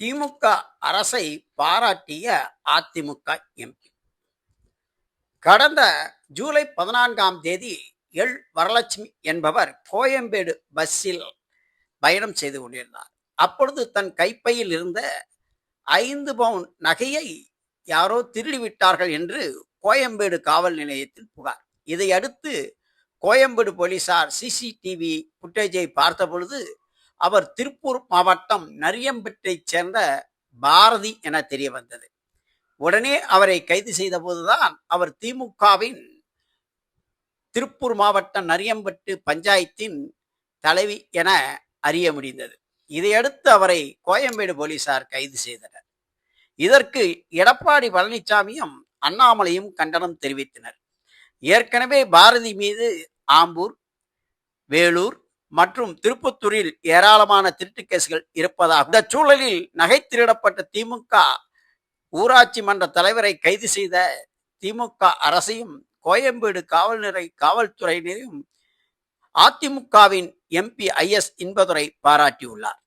திமுக அரசை பாராட்டிய அதிமுக எம்பி. கடந்த ஜூலை பதினான்காம் தேதி எல். வரலட்சுமி என்பவர் கோயம்பேடு பஸ்ஸில் பயணம் செய்து கொண்டிருந்தார். அப்பொழுது தன் கைப்பையில் இருந்த ஐந்து பவுன் நகையை யாரோ திருடிவிட்டார்கள் என்று கோயம்பேடு காவல் நிலையத்தில் புகார். இதையடுத்து கோயம்பேடு போலீசார் சிசிடிவி புட்டேஜை பார்த்த பொழுது அவர் திருப்பூர் மாவட்டம் நரியம்பேட்டைச் சேர்ந்த பாரதி என தெரிய வந்தது உடனே அவரை கைது செய்த போதுதான் அவர் திமுகவின் திருப்பூர் மாவட்டம் நரியம்பட்டு பஞ்சாயத்தின் தலைவி என அறிய முடிந்தது. இதையடுத்து அவரை கோயம்பேடு போலீசார் கைது செய்தனர். இதற்கு எடப்பாடி பழனிசாமியும் அண்ணாமலையும் கண்டனம் தெரிவித்தனர். ஏற்கனவே பாரதி மீது ஆம்பூர் வேலூர் மற்றும் திருப்பத்தூரில் ஏராளமான திருட்டு கேசுகள் இருப்பதாகும் இந்த சூழலில் நகை திருடப்பட்ட திமுக ஊராட்சி மன்ற தலைவரை கைது செய்த திமுக அரசையும் கோயம்பேடு காவல்நிலை காவல்துறையினரையும் அதிமுகவின் எம்பி ஐ எஸ் இன்பதுரை பாராட்டியுள்ளார்.